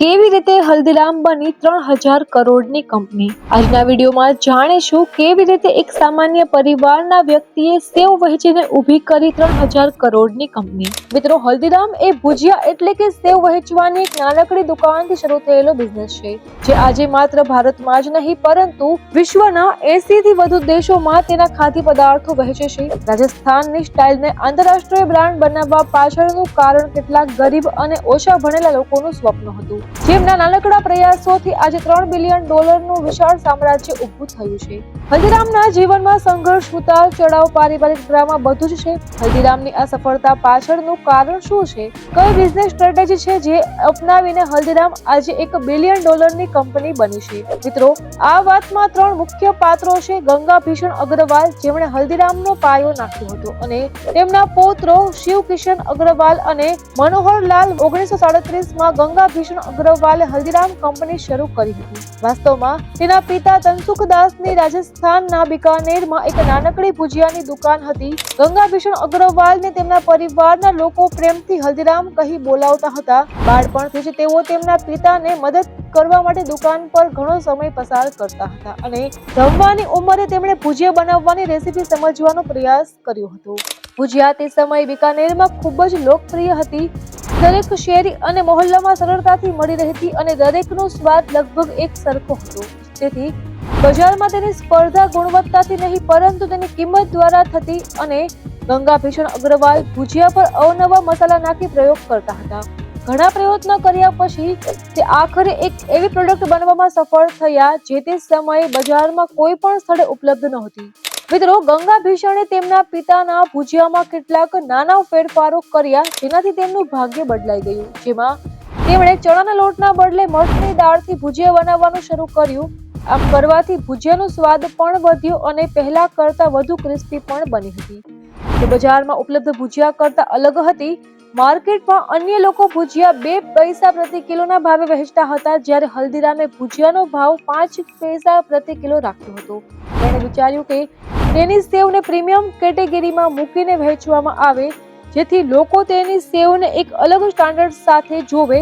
કેવી રીતે હલ્દીરામ બની ત્રણ હજાર કરોડની કંપની? આજના વિડીયોમાં જાણીશું કેવી રીતે એક સામાન્ય પરિવારના વ્યક્તિએ સેવ વહેંચીને ઊભી કરી ત્રણ હજાર કરોડની કંપની. મિત્રો, હલ્દીરામ એ ભુજિયા એટલે કે સેવ વહેંચવાની એક નાનકડી દુકાનથી શરૂ થયેલો બિઝનેસ છે, જે આજે માત્ર ભારતમાં જ નહીં, પરંતુ વિશ્વના એસી થી વધુ દેશોમાં તેના ખાદ્ય પદાર્થો વહેંચે છે. રાજસ્થાનની સ્ટાઇલને આંતરરાષ્ટ્રીય બ્રાન્ડ બનાવવા પાછળનું કારણ કેટલાક ગરીબ અને ઓછા ભણેલા લોકોનું સ્વપ્ન હતું. જેમના નાનકડા પ્રયાસોથી આજે ત્રણ બિલિયન ડોલરનું વિશાળ સામ્રાજ્ય ઊભું થયું છે. હલ્દીરામના જીવનમાં સંઘર્ષ, ઉતાર ચડાવ પારિવારિક ડ્રામા બધું જ છે. હલ્દીરામની આ સફળતા પાછળનું કારણ શું છે? કઈ બિઝનેસ સ્ટ્રેટેજી છે જે અપનાવીને હલ્દીરામ આજે એક બિલિયન ડોલરની કંપની બની છે? મિત્રો, આ વાતમાં ત્રણ મુખ્ય પાત્રો છે ગંગા ભીષણ અગ્રવાલ, જેમણે હલ્દીરામનો પાયો નાખ્યો હતો, અને તેમના પૌત્રો શિવ કિશન અગ્રવાલ અને મનોહરલાલ ઓગણીસો સાડત્રીસમાં ગંગા ભીષણ અગ્રવાલે હલ્દીરામ કંપની શરૂ કરી હતી. વાસ્તવમાં, તેના પિતા તનસુખદાસની રાજસ્થાનના બિકાનેરમાં એક નાનકડી ભુજિયાની દુકાન હતી. ગંગાભીષણ અગ્રવાલને તેમના પરિવારના લોકો પ્રેમથી હલ્દીરામ કહી બોલાવતા હતા. બાળપણથી જ તેઓ તેમના પિતાને મદદ કરવા માટે દુકાન પર ઘણો સમય પસાર કરતા હતા અને રમવાની ઉંમરે તેમણે ભુજિયા બનાવવાની રેસીપી સમજવાનો પ્રયાસ કર્યો હતો. ભુજિયા તે સમયે બિકાનેરમાં ખૂબ જ લોકપ્રિય હતી. દરેક શેરી અને મોહલ્લામાં સરળતાથી મળી રહેતી અને દરેકનો સ્વાદ લગભગ એક સરખો હતો. તેથી બજારમાં તેની સ્પર્ધા ગુણવત્તાથી નહીં, પરંતુ તેની કિંમત દ્વારા થતી અને ગંગા ભીષણ અગ્રવાલ ભુજિયા પર અવનવા મસાલા નાખી પ્રયોગ કરતા હતા. ઘણા પ્રયત્નો કર્યા પછી તે આખરે એક એવી પ્રોડક્ટ બનવામાં સફળ થયા, જે તે સમયે બજારમાં કોઈ પણ સ્થળે ઉપલબ્ધ નહોતી. મિત્રો, ગંગા તેમના પિતાના ભુજિયામાં કેટલાક નાના ફેરફારો કર્યા જેનાથી તેમનું ભાગ્ય બદલાઈ ગયું, જેમાં તેમણે ચણાના લોટના બદલે મઠની દાળથી ભુજિયા બનાવવાનું શરૂ કર્યું. આમ કરવાથી ભુજિયાનો સ્વાદ પણ વધ્યો અને પહેલા કરતા વધુ ક્રિસ્પી પણ બની હતી. બજારમાં ઉપલબ્ધ ભુજિયા કરતા અલગ હતી. માર્કેટમાં અન્ય લોકો ભુજિયા બે પૈસા પ્રતિ કિલોના ભાવે વહેંચતા હતા, જ્યારે હલ્દીરામે ભુજિયાનો ભાવ પાંચ પૈસા પ્રતિ કિલો રાખ્યો હતો. તેણે વિચાર્યું કે તેની સેવને પ્રીમિયમ કેટેગરીમાં મૂકીને વહેંચવામાં આવે, જેથી લોકો તેની સેવને એક અલગ સ્ટાન્ડર્ડ સાથે જોવે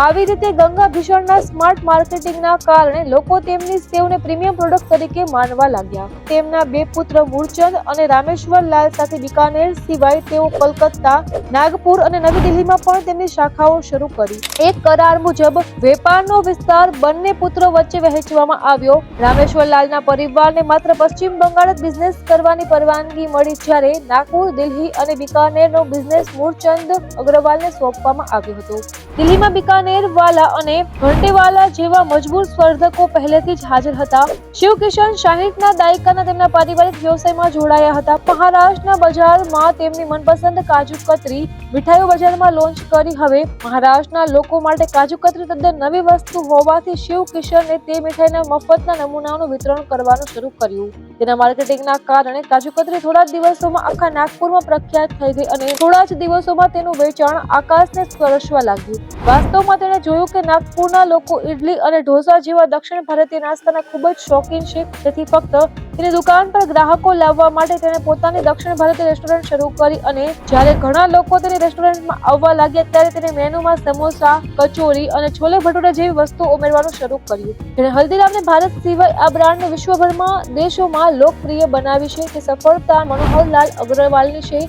આવી રીતે ગંગા ભીષણના સ્માર્ટ માર્કેટિંગના કારણે લોકો તેમની સેવને પ્રીમિયમ પ્રોડક્ટ તરીકે માનવા લાગ્યા. તેમના બે પુત્ર મૂળચંદ અને રામેશ્વર લાલ સાથે બિકાનેર સિવાય તેઓ કોલકાતા નાગપુર અને નવી દિલ્હીમાં પણ તેમની શાખાઓ શરૂ કરી. એક કરાર મુજબ વેપારનો વિસ્તાર બંને પુત્રો વચ્ચે વહેંચવામાં આવ્યો. રામેશ્વર લાલના પરિવારને માત્ર પશ્ચિમ બંગાળ જ બિઝનેસ કરવાની પરવાનગી મળી જ્યારે નાગપુર, દિલ્હી અને બિકાનેરનો બિઝનેસ મૂળચંદ અગ્રવાલને સોંપવામાં આવ્યો હતો. દિલ્હીમાં બિકાનેર વાલા અને ભરટેવાલા જેવા મજબૂત સ્પર્ધકો પહેલેથી જ હાજર હતા. શિવકિશન સાહીઠના દાયકાના તેમના પારિવારિક વ્યવસાયમાં જોડાયા હતા. મહારાષ્ટ્રના બજારમાં તેમની મનપસંદ કાજુ કતરી મીઠાઈઓ બજારમાં લોન્ચ કરી. હવે મહારાષ્ટ્રના લોકો માટે કાજુ કતરી તદ્દન નવી વસ્તુ હોવાથી શિવ કિશને તે મીઠાઈના મફતના નમૂનાઓનું વિતરણ કરવાનું શરૂ કર્યું. તેના માર્કેટિંગના કારણે કાજુ કતરી થોડા જ દિવસોમાં આખા નાગપુરમાં પ્રખ્યાત થઈ ગઈ અને થોડા જ દિવસોમાં તેનું વેચાણ આકાશને સ્પર્શવા લાગ્યું. વાસ્તવમાં તેણે જોયું કે નાગપુરના લોકો ઇડલી અને ઢોસા જેવા દક્ષિણ ભારતીય નાસ્તાના ખૂબ જ શોખીન છે, તેથી ફક્ત તેની દુકાન પર ગ્રાહકો લાવવા માટે તેણે પોતાની દક્ષિણ ભારતીય રેસ્ટોરન્ટ શરૂ કરી અને જ્યારે ઘણા લોકો તેની રેસ્ટોરન્ટમાં આવવા લાગ્યા ત્યારે તેણે મેનુમાં સમોસા, કચોરી અને છોલે ભટુરા જેવી વસ્તુઓ ઉમેરવાનું શરૂ કર્યું. તેણે હલ્દીરામને ભારત સિવાય આ બ્રાન્ડને વિશ્વભરમાં દેશોમાં લોકપ્રિય બનાવી છે તે સફળતા મનોહરલાલ અગ્રવાલની છે.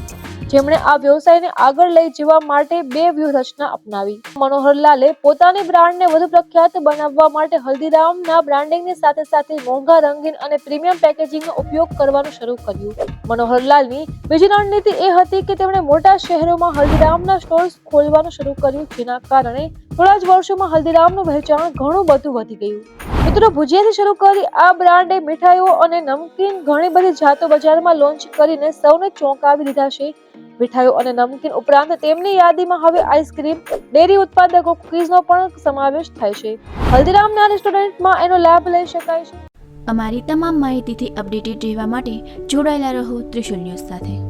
જેમણે આ વ્યવસાયને આગળ લઈ જવા માટે બે વ્યૂહરચના અપનાવી. મનોહરલાલે પોતાની બ્રાન્ડને વધુ પ્રખ્યાત બનાવવા માટે હલ્દીરામના બ્રાન્ડિંગની સાથે સાથે મોંઘા રંગીન અને પ્રીમિયમ પેકેજિંગનો ઉપયોગ કરવાનું શરૂ કર્યું. મનોહરલાલની બીજી રણનીતિ એ હતી કે તેમણે મોટા શહેરોમાં હલ્દીરામના સ્ટોર્સ ખોલવાનું શરૂ કર્યું, જેના કારણે થોડા જ વર્ષોમાં હલ્દીરામનું વહેંચાણ ઘણું બધું વધી ગયું. મિત્રો, ભુજિયાથી શરૂ કરી આ બ્રાન્ડે મીઠાઈઓ અને નમકીન ઘણી બધી જાતો બજારમાં લોન્ચ કરીને સૌને ચોંકાવી દીધા છે. મીઠાઈઓ અને નમકીન ઉપરાંત તેમની યાદીમાં હવે આઈસ્ક્રીમ, ડેરી ઉત્પાદકો કુકીઝનો પણ સમાવેશ થાય છે. હલ્દીરામના રેસ્ટોરન્ટમાં એનો લાભ લઈ શકાય છે. અમારી તમામ માહિતીથી અપડેટેડ રહેવા માટે જોડાયેલા રહો ત્રિશુલ ન્યૂઝ સાથે.